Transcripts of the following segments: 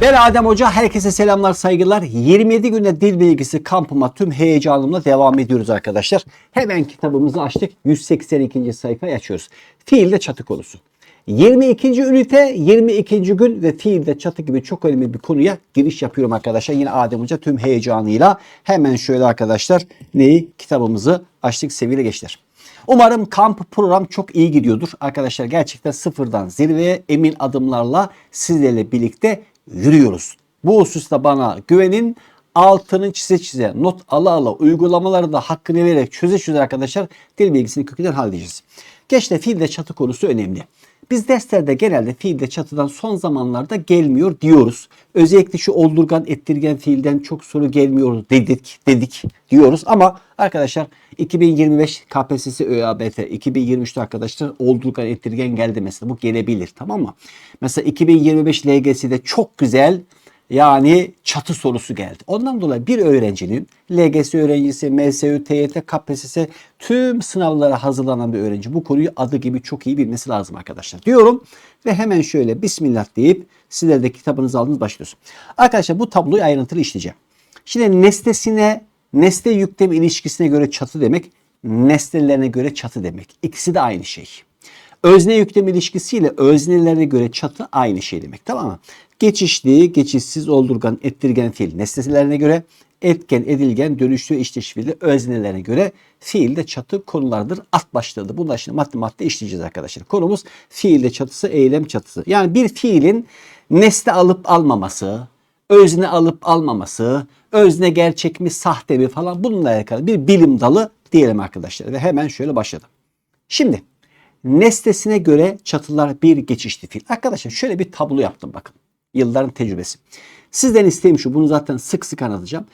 Ben Adem Hoca. Herkese selamlar, saygılar. 27 günde dil bilgisi kampıma tüm heyecanımla devam ediyoruz arkadaşlar. Hemen kitabımızı açtık. 182. sayfayı açıyoruz. Fiilde çatı konusu. 22. ünite, 22. gün ve fiilde çatı gibi çok önemli bir konuya giriş yapıyorum arkadaşlar. Yine Adem Hoca tüm heyecanıyla hemen şöyle arkadaşlar neyi kitabımızı açtık sevgili gençler. Umarım kamp program çok iyi gidiyordur. Arkadaşlar gerçekten sıfırdan zirveye emin adımlarla sizlerle birlikte yürüyoruz. Bu hususta bana güvenin. Altını çize çize, not ala ala, uygulamaları da hakkını vererek çöze çöze arkadaşlar dil bilgisini kökünden halledeceğiz. Geçte fiilde çatı konusu önemli. Biz derslerde genelde fiilde çatıdan son zamanlarda gelmiyor diyoruz. Özellikle şu oldurgan ettirgen fiilden çok soru gelmiyor dedik dedik diyoruz ama arkadaşlar 2025 KPSS ÖABT 2023'te arkadaşlar oldurgan ettirgen geldi mesela bu gelebilir tamam mı? Mesela 2025 LGS'de çok güzel yani çatı sorusu geldi. Ondan dolayı bir öğrencinin LGS öğrencisi, MSÜ, TYT, KPSS tüm sınavlara hazırlanan bir öğrenci bu konuyu adı gibi çok iyi bilmesi lazım arkadaşlar diyorum. Ve hemen şöyle Bismillah deyip sizler de kitabınızı aldınız başlıyorsun. Arkadaşlar bu tabloyu ayrıntılı işleyeceğim. Şimdi nesnesine, nesne yüklem ilişkisine göre çatı demek, nesnelerine göre çatı demek. İkisi de aynı şey. Özne yüklem ilişkisiyle öznelerine göre çatı aynı şey demek tamam mı? Geçişli, geçişsiz, oldurgan, ettirgen fiil nesnelerine göre etken, edilgen, dönüşlü, işleşvili öznelerine göre fiilde çatı konulardır. Alt başlığıdır. Bunlar şimdi madde madde işleyeceğiz arkadaşlar. Konumuz fiilde çatısı, eylem çatısı. Yani bir fiilin nesne alıp almaması, özne alıp almaması, özne gerçek mi, sahte mi falan bununla alakalı bir bilim dalı diyelim arkadaşlar. Ve hemen şöyle başladım. Şimdi nesnesine göre çatılar bir geçişli fiil. Arkadaşlar şöyle bir tablo yaptım bakın. Yılların tecrübesi. Sizden isteğim şu. Bunu zaten sık sık anlatacağım.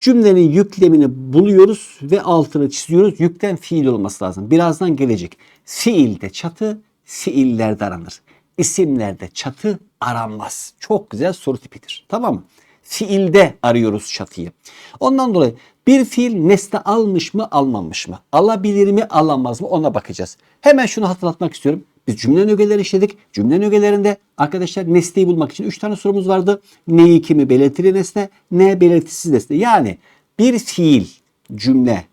Cümlenin yüklemini buluyoruz ve altını çiziyoruz. Yükten fiil olması lazım. Birazdan gelecek. Fiilde çatı, fiillerde aranır. İsimlerde çatı aranmaz. Çok güzel soru tipidir. Tamam mı? Fiilde arıyoruz çatıyı. Ondan dolayı bir fiil nesne almış mı almamış mı? Alabilir mi alamaz mı ona bakacağız. Hemen şunu hatırlatmak istiyorum. Biz cümle ögeleri işledik. Cümle ögelerinde arkadaşlar nesneyi bulmak için 3 tane sorumuz vardı. Neyi kimi belirtili nesne, ne belirtisiz nesne. Yani bir fiil cümle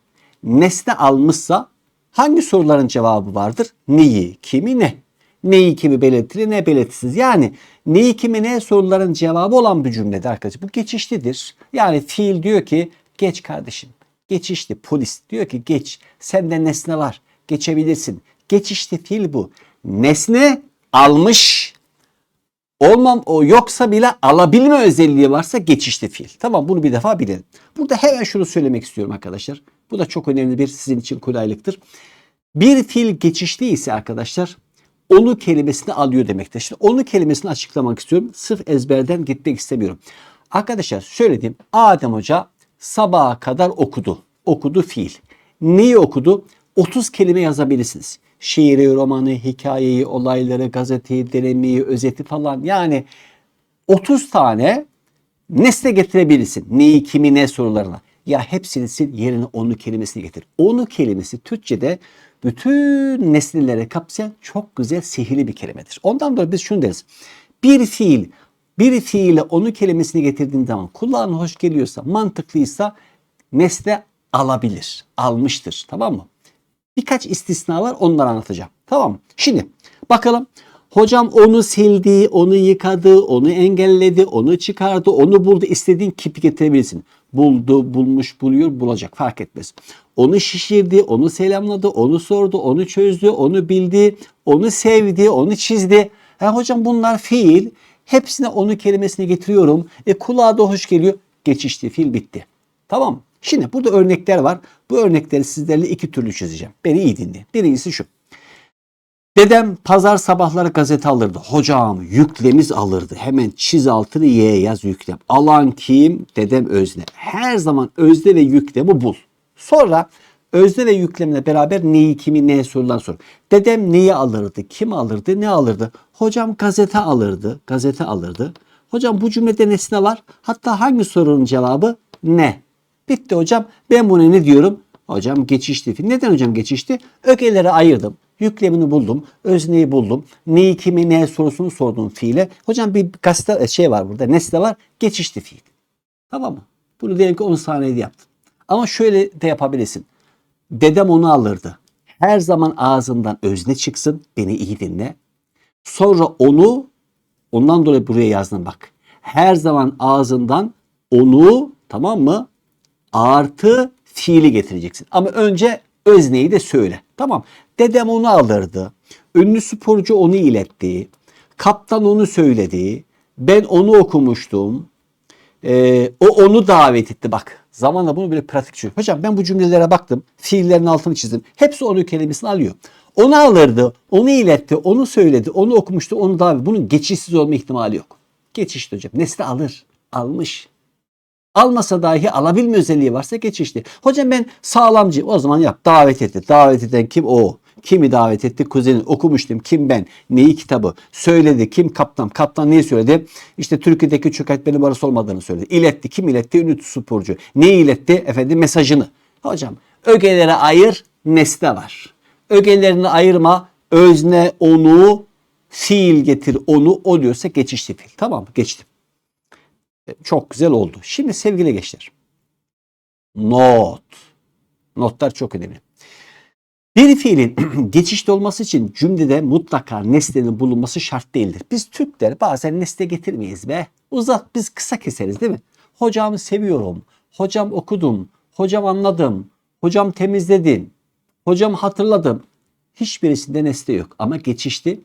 nesne almışsa hangi soruların cevabı vardır? Neyi, kimi, ne? Neyi kimi belirtili, ne belirtisiz. Yani neyi kimi ne soruların cevabı olan bir cümlede arkadaşlar. Bu geçişlidir. Yani fiil diyor ki geç kardeşim. Geçişli polis diyor ki geç. Sende nesne var. Geçebilirsin. Geçişli fiil bu. Nesne almış olmam o yoksa bile alabilme özelliği varsa geçişli fiil. Tamam bunu bir defa bilelim. Burada hemen şunu söylemek istiyorum arkadaşlar. Bu da çok önemli bir sizin için kolaylıktır. Bir fiil geçişli ise arkadaşlar onu kelimesini alıyor demektir. Şimdi onu kelimesini açıklamak istiyorum. Sırf ezberden gitmek istemiyorum. Arkadaşlar şöyle diyeyim. Adem Hoca sabaha kadar okudu. Okudu fiil. Neyi okudu? 30 kelime yazabilirsiniz. Şiiri, romanı, hikayeyi, olayları, gazeteyi, denemeyi, özeti falan. Yani 30 tane nesne getirebilirsin. Neyi, kimi, ne sorularına. Ya hepsini sil yerine onu kelimesini getir. Onu kelimesi Türkçe'de bütün nesneleri kapsayan çok güzel sihirli bir kelimedir. Ondan dolayı biz şunu deriz. Bir fiil bir fiile onu kelimesini getirdiğin zaman kulağına hoş geliyorsa, mantıklıysa nesne alabilir, almıştır. Tamam mı? Birkaç istisna var onları anlatacağım. Tamam mı? Şimdi bakalım. Hocam onu sildi, onu yıkadı, onu engelledi, onu çıkardı, onu buldu. İstediğin kipi getirebilirsin. Buldu, bulmuş, buluyor, bulacak fark etmez. Onu şişirdi, onu selamladı, onu sordu, onu çözdü, onu bildi, onu sevdi, onu çizdi. Ha, hocam bunlar fiil. Hepsine onu kelimesini getiriyorum. E kulağa da hoş geliyor. Geçişti, fiil bitti. Tamam Şimdi burada örnekler var. Bu örnekleri sizlerle iki türlü çözeceğim. Beni iyi dinleyin. Birincisi şu. Dedem pazar sabahları gazete alırdı. Hocam yüklemiz alırdı. Hemen çiz altını Y yaz yüklem. Alan kim? Dedem özne. Her zaman özne ve yüklemi bul. Sonra özne ve yüklemle beraber neyi kimi neye sorulan sor. Dedem neyi alırdı? Kim alırdı? Ne alırdı? Hocam gazete alırdı. Gazete alırdı. Hocam bu cümlede nesne var. Hatta hangi sorunun cevabı ne? Bitti hocam. Ben buna ne diyorum? Hocam geçişti. Neden hocam geçişti? Ögeleri ayırdım. Yüklemini buldum. Özneyi buldum. Neyi kimi ne sorusunu sordum fiile. Hocam bir gazete şey var burada. Nesne var. Geçişli fiil. Tamam mı? Bunu diyelim ki 10 saniyede yaptın. Ama şöyle de yapabilirsin. Dedem onu alırdı. Her zaman ağzından özne çıksın. Beni iyi dinle. Sonra onu ondan dolayı buraya yazdım bak. Her zaman ağzından onu tamam mı? Artı fiili getireceksin. Ama önce özneyi de söyle. Tamam. Dedem onu alırdı. Ünlü sporcu onu iletti. Kaptan onu söyledi. Ben onu okumuştum. Ee, o onu davet etti bak. Zamanla bunu böyle pratik çözüyor. Hocam ben bu cümlelere baktım. Fiillerin altını çizdim. Hepsi onu kelimesini alıyor. Onu alırdı, onu iletti, onu söyledi, onu okumuştu, onu davet. Bunun geçişsiz olma ihtimali yok. Geçişli hocam. Nesli alır. Almış. Almasa dahi alabilme özelliği varsa geçişli. Hocam ben sağlamcı. O zaman yap. Davet etti. Davet eden kim? O. Kimi davet etti? Kuzeni. Okumuştum. Kim ben? Neyi kitabı? Söyledi. Kim kaptan? Kaptan neyi söyledi? İşte Türkiye'deki çökertmenin barış olmadığını söyledi. İletti. Kim iletti? Ünlü sporcu. Neyi iletti? Efendim mesajını. Hocam ögelere ayır. Nesne var. Ögelerini ayırma. Özne onu fiil getir onu o diyorsa geçişli fiil. Tamam mı? Geçtim. Çok güzel oldu. Şimdi sevgili gençler. Not. Notlar çok önemli. Bir fiilin geçişli olması için cümlede mutlaka nesnenin bulunması şart değildir. Biz Türkler bazen nesne getirmeyiz be. Uzat biz kısa keseriz değil mi? Hocamı seviyorum. Hocam okudum. Hocam anladım. Hocam temizledim. Hocam hatırladım. Hiçbirisinde nesne yok ama geçişli.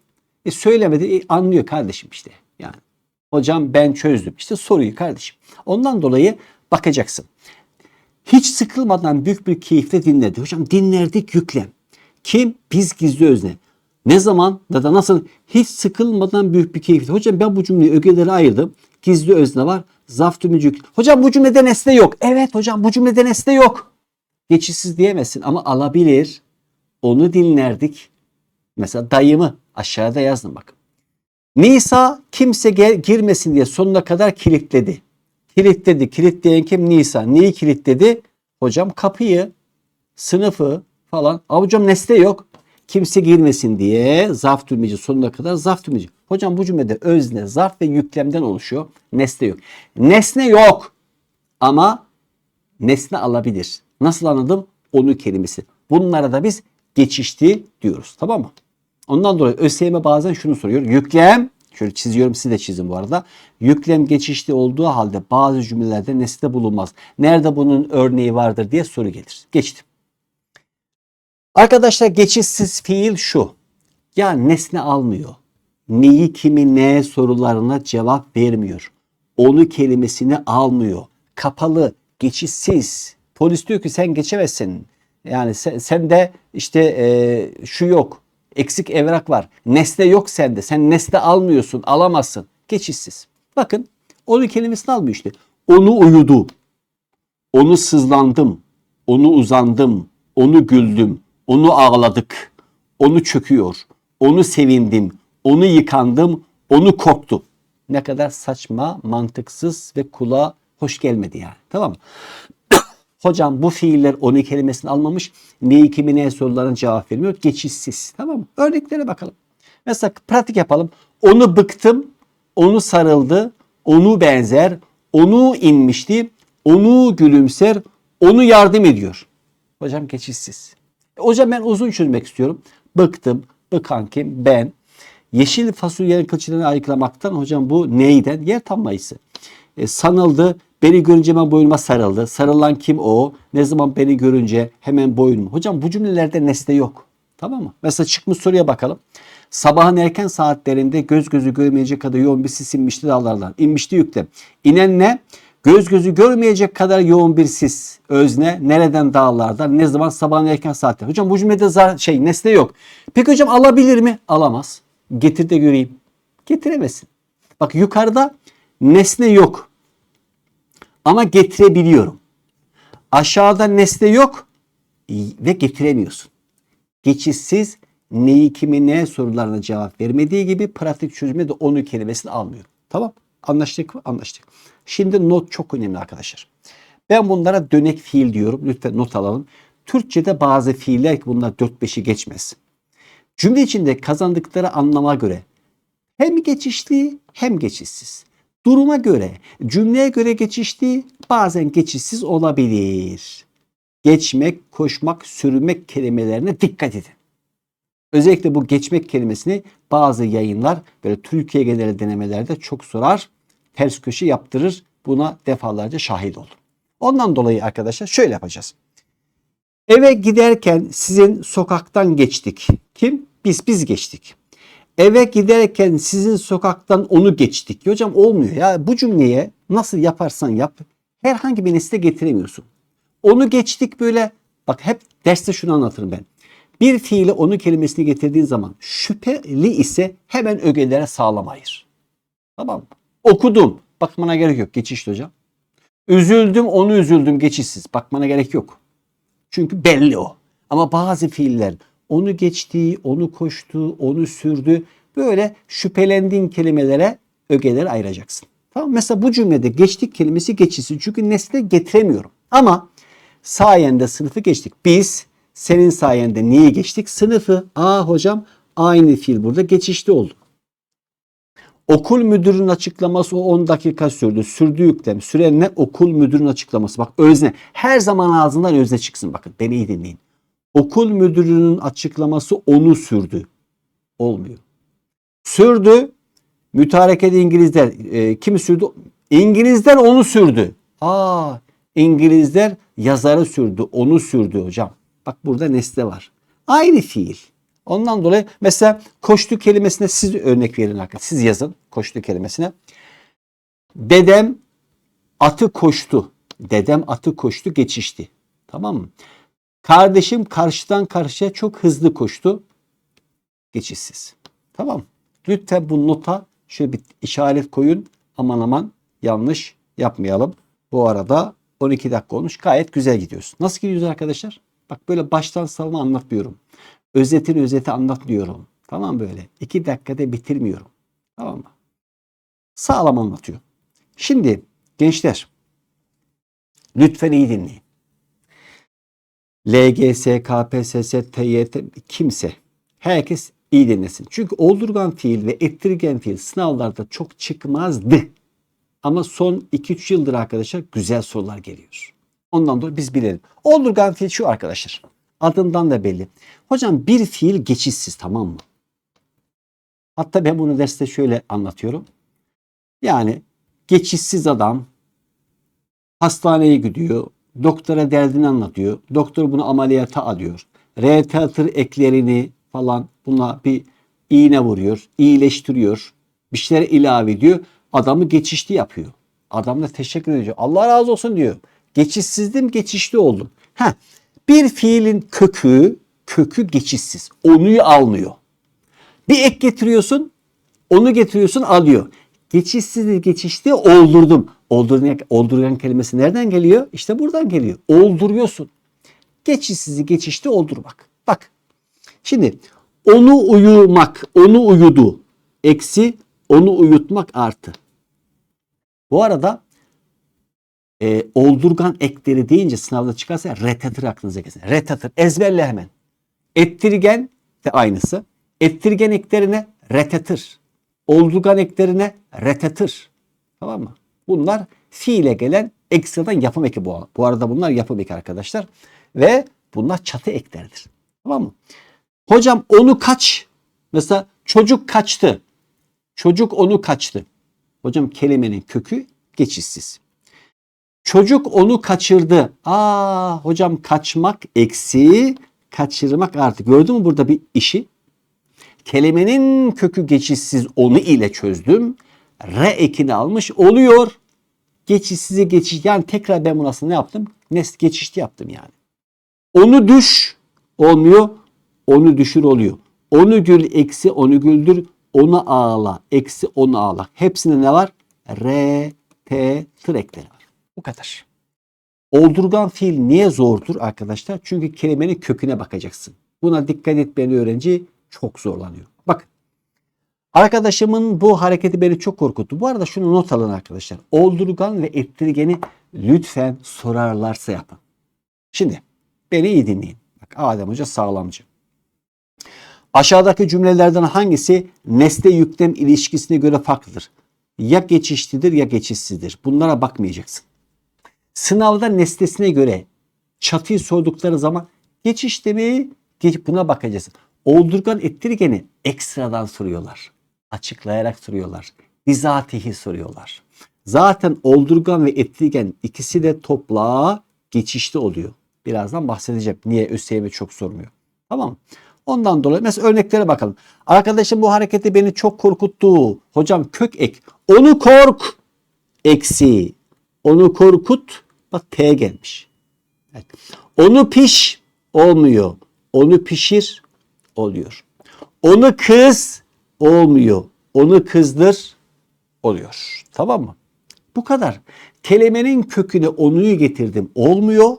E söylemedi e, anlıyor kardeşim işte. Yani Hocam ben çözdüm. İşte soruyu kardeşim. Ondan dolayı bakacaksın. Hiç sıkılmadan büyük bir keyifle dinledi. Hocam dinlerdik yüklem. Kim? Biz gizli özne. Ne zaman ya da nasıl? Hiç sıkılmadan büyük bir keyifle. Hocam ben bu cümleyi ögelere ayırdım. Gizli özne var. Zaf tümücü. Hocam bu cümlede nesne yok. Evet hocam bu cümlede nesne yok. Geçişsiz diyemezsin ama alabilir. Onu dinlerdik. Mesela dayımı aşağıda yazdım bakın. Nisa kimse gel, girmesin diye sonuna kadar kilitledi. Kilitledi. Kilitleyen kim? Nisa. Neyi kilitledi? Hocam kapıyı, sınıfı falan. Aa, hocam nesne yok. Kimse girmesin diye zarf tümleci sonuna kadar zarf tümleci. Hocam bu cümlede özne, zarf ve yüklemden oluşuyor. Nesne yok. Nesne yok. Ama nesne alabilir. Nasıl anladım? Onu kelimesi. Bunlara da biz geçişti diyoruz. Tamam mı? Ondan dolayı ÖSYM bazen şunu soruyor. Yüklem, şöyle çiziyorum siz de çizin bu arada. Yüklem geçişli olduğu halde bazı cümlelerde nesne bulunmaz. Nerede bunun örneği vardır diye soru gelir. Geçtim. Arkadaşlar geçişsiz fiil şu. Ya nesne almıyor. Neyi kimi ne sorularına cevap vermiyor. Onu kelimesini almıyor. Kapalı, geçişsiz. Polis diyor ki sen geçemezsin. Yani sen, sen de işte e, şu yok eksik evrak var. Nesne yok sende. Sen nesne almıyorsun, alamazsın. Geçişsiz. Bakın onu kelimesini almıyor işte. Onu uyudu. Onu sızlandım. Onu uzandım. Onu güldüm. Onu ağladık. Onu çöküyor. Onu sevindim. Onu yıkandım. Onu korktu. Ne kadar saçma, mantıksız ve kulağa hoş gelmedi yani. Tamam mı? Hocam bu fiiller onu kelimesini almamış. Neyi kimi neye sorularına cevap vermiyor. Geçişsiz. Tamam mı? Örneklere bakalım. Mesela pratik yapalım. Onu bıktım. Onu sarıldı. Onu benzer. Onu inmişti. Onu gülümser. Onu yardım ediyor. Hocam geçişsiz. E, hocam ben uzun çözmek istiyorum. Bıktım. Bıkan kim? Ben. Yeşil fasulyenin kılçığını ayıklamaktan hocam bu neyden? Yer tanmayısı. E, sanıldı. Beni görünce hemen boynuma sarıldı. Sarılan kim o? Ne zaman beni görünce hemen boynuma. Hocam bu cümlelerde nesne yok. Tamam mı? Mesela çıkmış soruya bakalım. Sabahın erken saatlerinde göz gözü görmeyecek kadar yoğun bir sis inmişti dağlardan. İnmişti yüklem. İnen ne? Göz gözü görmeyecek kadar yoğun bir sis. Özne nereden dağlardan? Ne zaman? Sabahın erken saatte. Hocam bu cümlede zar şey nesne yok. Peki hocam alabilir mi? Alamaz. Getir de göreyim. Getiremezsin. Bak yukarıda nesne yok. Ama getirebiliyorum. Aşağıda nesne yok ve getiremiyorsun. Geçişsiz neyi kimi ne sorularına cevap vermediği gibi pratik çözümde de onu kelimesini almıyor. Tamam anlaştık mı? Anlaştık. Şimdi not çok önemli arkadaşlar. Ben bunlara dönek fiil diyorum. Lütfen not alalım. Türkçe'de bazı fiiller bunlar 4-5'i geçmez. Cümle içinde kazandıkları anlama göre hem geçişli hem geçişsiz. Duruma göre, cümleye göre geçişli, bazen geçişsiz olabilir. Geçmek, koşmak, sürmek kelimelerine dikkat edin. Özellikle bu geçmek kelimesini bazı yayınlar böyle Türkiye genel denemelerde çok sorar, ters köşe yaptırır. Buna defalarca şahit oldum. Ondan dolayı arkadaşlar şöyle yapacağız. Eve giderken sizin sokaktan geçtik. Kim? Biz biz geçtik. Eve giderken sizin sokaktan onu geçtik. Ya Hocam olmuyor ya bu cümleye nasıl yaparsan yap herhangi bir nesne getiremiyorsun. Onu geçtik böyle bak hep derste şunu anlatırım ben. Bir fiile onu kelimesini getirdiğin zaman şüpheli ise hemen ögelere sağlam ayır. Tamam? Okudum. Bakmana gerek yok. Geçişli hocam. Üzüldüm onu üzüldüm geçişsiz. Bakmana gerek yok. Çünkü belli o. Ama bazı fiiller onu geçti, onu koştu, onu sürdü. Böyle şüphelendiğin kelimelere ögeleri ayıracaksın. Tamam Mesela bu cümlede geçtik kelimesi geçişsiz. Çünkü nesne getiremiyorum. Ama sayende sınıfı geçtik. Biz senin sayende neyi geçtik? Sınıfı. Aa hocam aynı fiil burada geçişli oldu. Okul müdürünün açıklaması o 10 dakika sürdü. Sürdü yüklem. Süren ne? Okul müdürünün açıklaması. Bak özne. Her zaman ağzından özne çıksın. Bakın beni iyi dinleyin. Okul müdürünün açıklaması onu sürdü. Olmuyor. Sürdü. Mütarekede İngilizler. E, kimi sürdü? İngilizler onu sürdü. Aa, İngilizler yazarı sürdü. Onu sürdü hocam. Bak burada nesne var. Aynı fiil. Ondan dolayı mesela koştu kelimesine siz örnek verin arkadaşlar. Siz yazın koştu kelimesine. Dedem atı koştu. Dedem atı koştu geçişti. Tamam mı? Kardeşim karşıdan karşıya çok hızlı koştu. Geçişsiz. Tamam? Lütfen bu nota şöyle bir işaret koyun. Aman aman yanlış yapmayalım. Bu arada 12 dakika olmuş. Gayet güzel gidiyoruz. Nasıl gidiyoruz arkadaşlar? Bak böyle baştan savma anlatmıyorum. Özetin özeti anlatmıyorum. Tamam böyle. iki dakikada bitirmiyorum. Tamam mı? Sağlam anlatıyor. Şimdi gençler lütfen iyi dinleyin. LGS, KPSS, TYT kimse herkes iyi dinlesin. Çünkü oldurgan fiil ve ettirgen fiil sınavlarda çok çıkmazdı. Ama son 2-3 yıldır arkadaşlar güzel sorular geliyor. Ondan dolayı biz bilelim. Oldurgan fiil şu arkadaşlar. Adından da belli. Hocam bir fiil geçişsiz tamam mı? Hatta ben bunu derste şöyle anlatıyorum. Yani geçişsiz adam hastaneye gidiyor. Doktora derdini anlatıyor. Doktor bunu ameliyata alıyor. Retatör eklerini falan buna bir iğne vuruyor. iyileştiriyor. Bir şeyler ilave ediyor. Adamı geçişli yapıyor. Adam da teşekkür ediyor. Allah razı olsun diyor. Geçişsizdim geçişli oldum. Heh, bir fiilin kökü, kökü geçişsiz. Onuyu almıyor. Bir ek getiriyorsun, onu getiriyorsun alıyor. Geçişsiz geçişli oldurdum. Olduran, olduran kelimesi nereden geliyor? İşte buradan geliyor. Olduruyorsun. Geçişsizi geçişli oldurmak. Bak. Şimdi onu uyumak, onu uyudu. Eksi onu uyutmak artı. Bu arada e, oldurgan ekleri deyince sınavda çıkarsa retatır aklınıza gelsin. Retatır ezberle hemen. Ettirgen de aynısı. Ettirgen eklerine retatır. Oldurgan eklerine retatır. Tamam mı? Bunlar fiile gelen ekstradan yapım eki bu. Bu arada bunlar yapım eki arkadaşlar. Ve bunlar çatı eklerdir. Tamam mı? Hocam onu kaç. Mesela çocuk kaçtı. Çocuk onu kaçtı. Hocam kelimenin kökü geçişsiz. Çocuk onu kaçırdı. Aa hocam kaçmak eksi kaçırmak artı. Gördün mü burada bir işi? Kelimenin kökü geçişsiz onu ile çözdüm. Re ekini almış oluyor. Geçişsizi geçiş yani tekrar ben bunu aslında ne yaptım? Nes geçişli yaptım yani. Onu düş olmuyor. Onu düşür oluyor. Onu gül eksi onu güldür. Onu ağla eksi onu ağla. Hepsinde ne var? R, T, tır ekleri var. Bu kadar. Oldurgan fiil niye zordur arkadaşlar? Çünkü kelimenin köküne bakacaksın. Buna dikkat etmeyen öğrenci çok zorlanıyor. Bakın. Arkadaşımın bu hareketi beni çok korkuttu. Bu arada şunu not alın arkadaşlar. Oldurgan ve ettirgeni lütfen sorarlarsa yapın. Şimdi beni iyi dinleyin. Bak Adem Hoca sağlamcı. Aşağıdaki cümlelerden hangisi nesne yüklem ilişkisine göre farklıdır? Ya geçişlidir ya geçişsizdir. Bunlara bakmayacaksın. Sınavda nesnesine göre çatıyı sordukları zaman geçişli mi? Geç, buna bakacaksın. Oldurgan ettirgeni ekstradan soruyorlar. Açıklayarak soruyorlar. Bizatihi soruyorlar. Zaten oldurgan ve ettirgen ikisi de topla geçişli oluyor. Birazdan bahsedeceğim. Niye ÖSYM çok sormuyor. Tamam? Ondan dolayı mesela örneklere bakalım. Arkadaşım bu hareketi beni çok korkuttu. Hocam kök ek. Onu kork. Eksi. Onu korkut. Bak T gelmiş. Evet. Onu piş. Olmuyor. Onu pişir. Oluyor. Onu kız. Olmuyor. Onu kızdır. Oluyor. Tamam mı? Bu kadar. Kelimenin köküne onuyu getirdim. Olmuyor.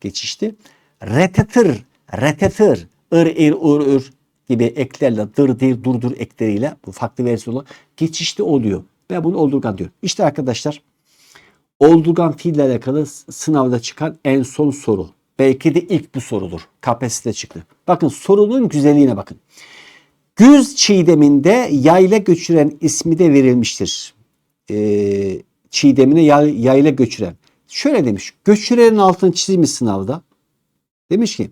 Geçişti. Retetır. Retetır. ır ir ur ür gibi eklerle dır dir dur dur ekleriyle bu farklı versiyonu geçişli oluyor. Ben bunu oldurgan diyorum. İşte arkadaşlar oldurgan fiille alakalı sınavda çıkan en son soru. Belki de ilk bu sorudur. KPSS'de çıktı. Bakın sorunun güzelliğine bakın. Güz çiğdeminde yayla göçüren ismi de verilmiştir. Ee, çiğdemine yay, yayla göçüren. Şöyle demiş. Göçürenin altını çizmiş sınavda. Demiş ki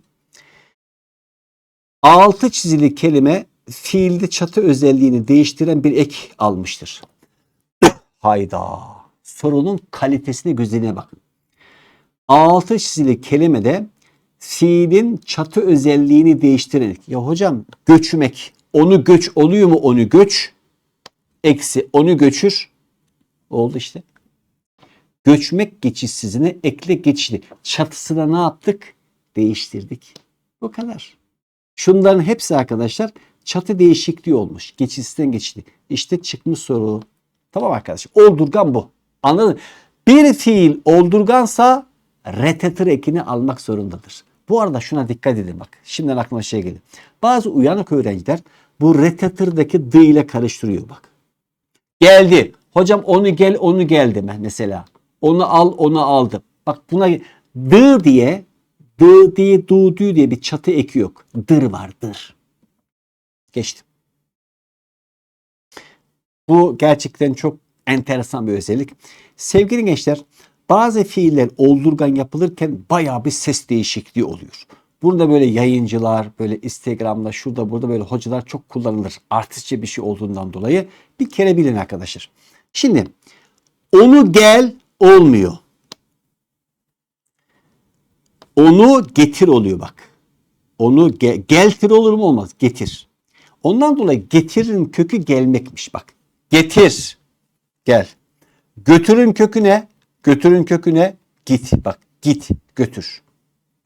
altı çizili kelime fiilde çatı özelliğini değiştiren bir ek almıştır. Hayda. Sorunun kalitesine güzelliğine bakın. Altı çizili kelimede fiilin çatı özelliğini değiştiren ya hocam göçmek onu göç oluyor mu onu göç eksi onu göçür oldu işte. Göçmek geçişsizine ekle geçişli. Çatısına ne yaptık? Değiştirdik. Bu kadar. Şunların hepsi arkadaşlar çatı değişikliği olmuş. Geçişten geçti. İşte çıkmış soru. Tamam arkadaşlar. Oldurgan bu. Anladın? Bir fiil oldurgansa retetır ekini almak zorundadır. Bu arada şuna dikkat edin bak. Şimdiden aklıma şey geldi. Bazı uyanık öğrenciler bu retetırdaki d ile karıştırıyor bak. Geldi. Hocam onu gel onu gel deme mesela. Onu al onu aldım. Bak buna d diye d diye du du diye bir çatı eki yok. Dır var dır. Geçtim. Bu gerçekten çok enteresan bir özellik. Sevgili gençler bazı fiiller oldurgan yapılırken bayağı bir ses değişikliği oluyor. Burada böyle yayıncılar, böyle Instagram'da, şurada burada böyle hocalar çok kullanılır. Artistçe bir şey olduğundan dolayı bir kere bilin arkadaşlar. Şimdi onu gel olmuyor. Onu getir oluyor bak. Onu ge geltir olur mu olmaz. Getir. Ondan dolayı getirin kökü gelmekmiş bak. Getir. Gel. Götürün köküne. Götürün köküne git. Bak git götür.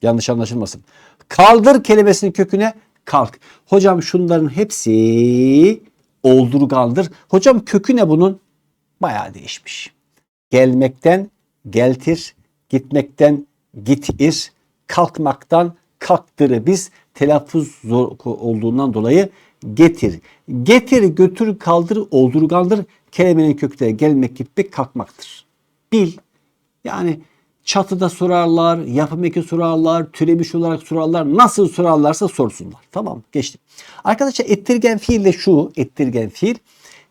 Yanlış anlaşılmasın. Kaldır kelimesinin köküne kalk. Hocam şunların hepsi oldurgandır. Hocam kökü ne bunun? Bayağı değişmiş. Gelmekten geltir, gitmekten gitir, kalkmaktan kalktırı biz telaffuz zor olduğundan dolayı getir. Getir, götür, kaldır, oldurgandır. Kelimenin kökleri gelmek, gitmek, kalkmaktır. Bil. Yani çatıda sorarlar, yapım eki sorarlar, türemiş olarak sorarlar. Nasıl sorarlarsa sorsunlar. Tamam geçtim. Arkadaşlar ettirgen fiil de şu ettirgen fiil.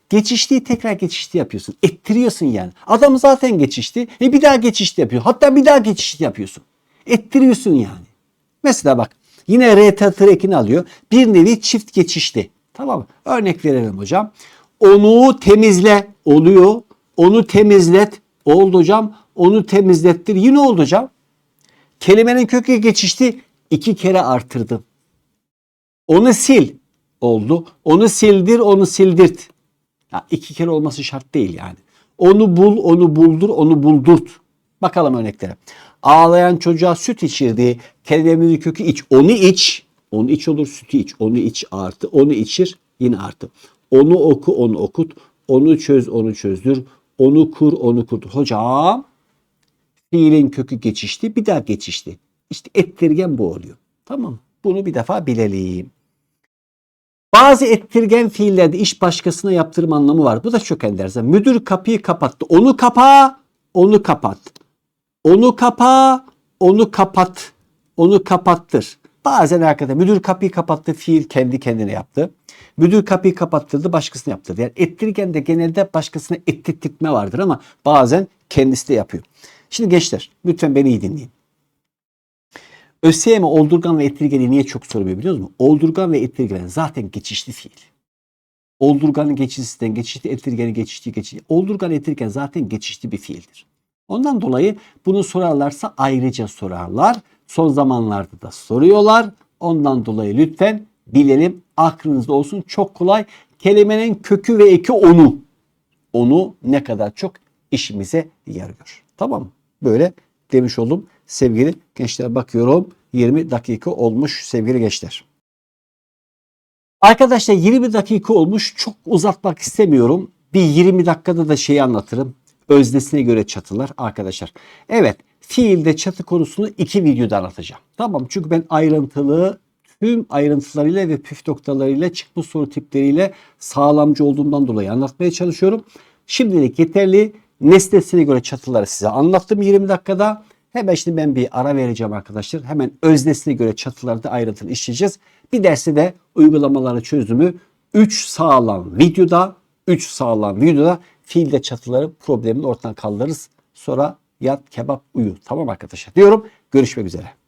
Geçişliği tekrar geçişli yapıyorsun. Ettiriyorsun yani. Adam zaten geçişti. E bir daha geçişli yapıyor. Hatta bir daha geçişli yapıyorsun. Ettiriyorsun yani. Mesela bak yine R ekini alıyor. Bir nevi çift geçişli. Tamam? Örnek verelim hocam. Onu temizle oluyor. Onu temizlet oldu hocam. Onu temizlettir. Yine oldu hocam. Kelimenin kökü geçişti. iki kere artırdım. Onu sil oldu. Onu sildir, onu sildirt. Ya iki kere olması şart değil yani. Onu bul, onu buldur, onu buldurt. Bakalım örneklere. Ağlayan çocuğa süt içirdi. Kelimenin kökü iç. Onu iç. Onu iç olur, sütü iç. Onu iç artı. Onu içir, yine artı. Onu oku, onu okut. Onu çöz, onu çözdür. Onu kur, onu kurdur. Hocam fiilin kökü geçişti, bir daha geçişti. İşte ettirgen bu oluyor. Tamam Bunu bir defa bilelim. Bazı ettirgen fiillerde iş başkasına yaptırma anlamı var. Bu da çok enteresan. Müdür kapıyı kapattı. Onu kapa, onu kapat. Onu kapa, onu kapat. Onu kapattır. Bazen arkadaşlar müdür kapıyı kapattı fiil kendi kendine yaptı. Müdür kapıyı kapattırdı başkasına yaptırdı. Yani ettirgen de genelde başkasına ettirtme vardır ama bazen kendisi de yapıyor. Şimdi gençler lütfen beni iyi dinleyin. ÖSYM oldurgan ve ettirgeni niye çok soruyor biliyor musunuz? Oldurgan ve ettirgen zaten geçişli fiil. Oldurganın geçişlisinden geçişli, ettirgeni geçişli, geçişli. Oldurgan, ettirgen zaten geçişli bir fiildir. Ondan dolayı bunu sorarlarsa ayrıca sorarlar. Son zamanlarda da soruyorlar. Ondan dolayı lütfen bilelim aklınızda olsun. Çok kolay. Kelimenin kökü ve eki onu. Onu ne kadar çok işimize yarıyor. Tamam? Böyle demiş oldum. Sevgili gençler bakıyorum 20 dakika olmuş sevgili gençler. Arkadaşlar 20 dakika olmuş. Çok uzatmak istemiyorum. Bir 20 dakikada da şeyi anlatırım. Öznesine göre çatılar arkadaşlar. Evet fiilde çatı konusunu iki videoda anlatacağım. Tamam çünkü ben ayrıntılı tüm ayrıntılarıyla ve püf noktalarıyla çıkma soru tipleriyle sağlamcı olduğumdan dolayı anlatmaya çalışıyorum. Şimdilik yeterli. Nesnesine göre çatıları size anlattım 20 dakikada. Hemen şimdi ben bir ara vereceğim arkadaşlar. Hemen öznesine göre çatıları da ayrıntılı işleyeceğiz. Bir derste de uygulamaları çözümü 3 sağlam videoda 3 sağlam videoda fiilde çatıları problemini ortadan kaldırırız. Sonra yat kebap uyu. Tamam arkadaşlar diyorum. Görüşmek üzere.